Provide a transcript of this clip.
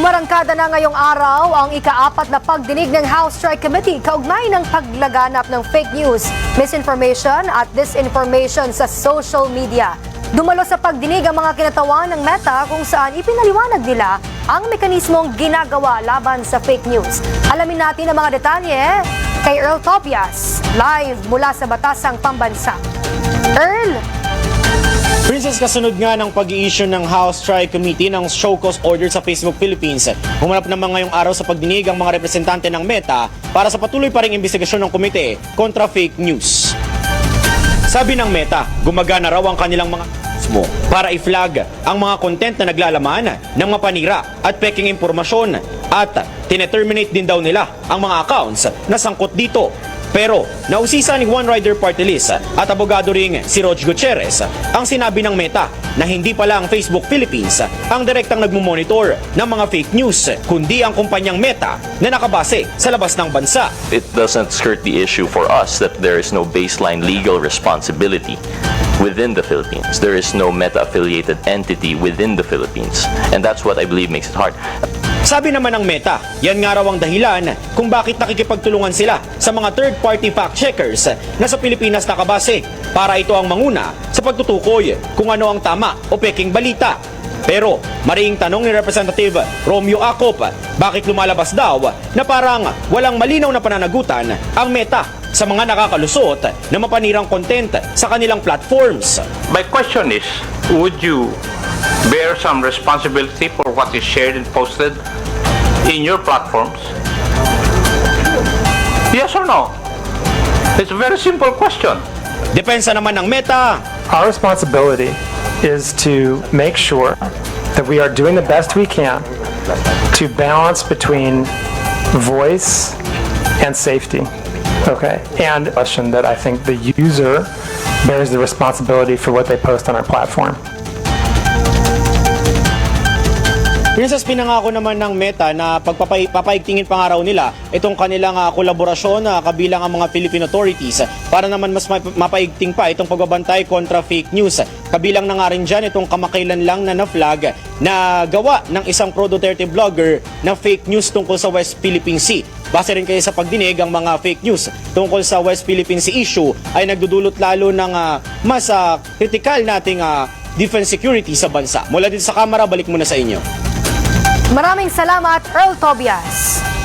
Umarangkada na ngayong araw ang ikaapat na pagdinig ng House Strike Committee kaugnay ng paglaganap ng fake news, misinformation at disinformation sa social media. Dumalo sa pagdinig ang mga kinatawan ng Meta kung saan ipinaliwanag nila ang mekanismong ginagawa laban sa fake news. Alamin natin ang mga detalye kay Earl Topias, live mula sa Batasang Pambansa. Earl, Princess, kasunod nga ng pag-i-issue ng House Tri-Committee ng show cause order sa Facebook Philippines. Humanap naman ngayong araw sa pagdinig ang mga representante ng Meta para sa patuloy pa ring investigasyon ng komite kontra fake news. Sabi ng Meta, gumagana raw ang kanilang mga mo para i-flag ang mga content na naglalaman ng mga panira at peking impormasyon at tineterminate din daw nila ang mga accounts na sangkot dito. Pero nausisa ni Juan Rider Party List at abogado ring si Rog Gutierrez ang sinabi ng Meta na hindi pala ang Facebook Philippines ang direktang nagmumonitor ng mga fake news kundi ang kumpanyang Meta na nakabase sa labas ng bansa. it doesn't skirt the issue for us that there is no baseline legal responsibility within the Philippines. There is no meta-affiliated entity within the Philippines. And that's what I believe makes it hard. Sabi naman ng Meta, yan nga raw ang dahilan kung bakit nakikipagtulungan sila sa mga third-party fact-checkers na sa Pilipinas nakabase para ito ang manguna sa pagtutukoy kung ano ang tama o peking balita. Pero mariing tanong ni Representative Romeo Acop, bakit lumalabas daw na parang walang malinaw na pananagutan ang Meta sa mga nakakalusot na mapanirang content sa kanilang platforms. My question is, would you bear some responsibility for what is shared and posted in your platforms? Yes or no? It's a very simple question. Depensa naman ng Meta, Our responsibility is to make sure that we are doing the best we can to balance between voice and safety. Okay. And a question that I think the user bears the responsibility for what they post on our platform. Princess, pinangako naman ng Meta na pagpapaigtingin pa nga raw nila itong kanilang ah, kolaborasyon na kabilang ang mga Philippine authorities para naman mas map- mapaigting pa itong pagbabantay kontra fake news. Kabilang na nga rin dyan itong kamakailan lang na na-flag na gawa ng isang pro-Duterte vlogger na fake news tungkol sa West Philippine Sea. Base rin kayo sa pagdinig ang mga fake news tungkol sa West Philippine Sea issue ay nagdudulot lalo ng ah, mas ah, kritikal nating ah, defense security sa bansa. Mula dito sa kamera, balik muna sa inyo. maraming salamat Earl Tobias.